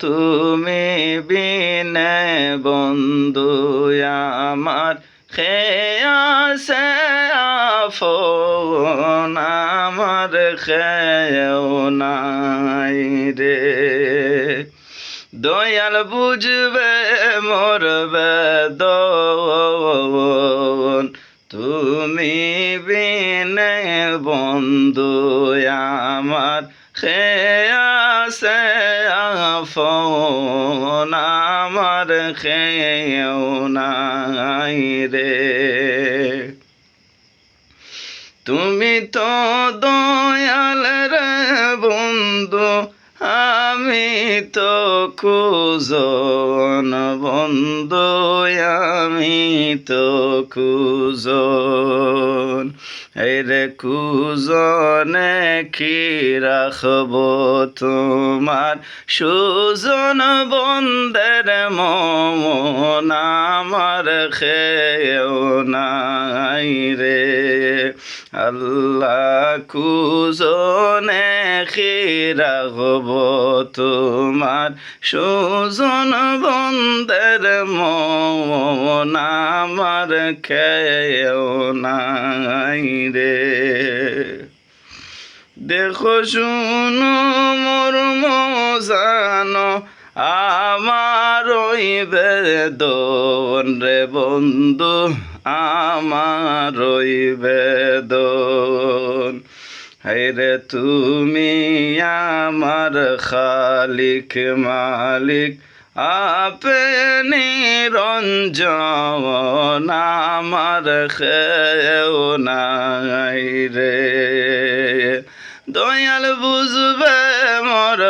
তুমি বিনে বন্ধু, আমার খেয়াছে আফন আমার খেয়েও নাই রে। দয়াল বুঝবে মোর বেদন তুমি বিনে বন্ধু, আমার খেয়াছে আফন আমার খেয়েও নাই রে। তুমি তো দয়াল রে বন্ধু, আমি তো খুজন বন্ধু, আমি তো খুজন এই কুজনে কি রাখব তোমার? সুজন বন্দের মন আমার খেয়েও নাই রে। আল্লাহ কুজনে রাখব তোমার সুজন বন্দের মন আমার খেয়েও নাই রে। দেখো শুনো মোর জানো আমার ওই বেদন রে বন্ধু, আমার ওই বেদন। রে তুমি আমার খালিক মালিক আপনি রঞ্জন আমার খেও নাই রে। দয়াল বুঝবে মোর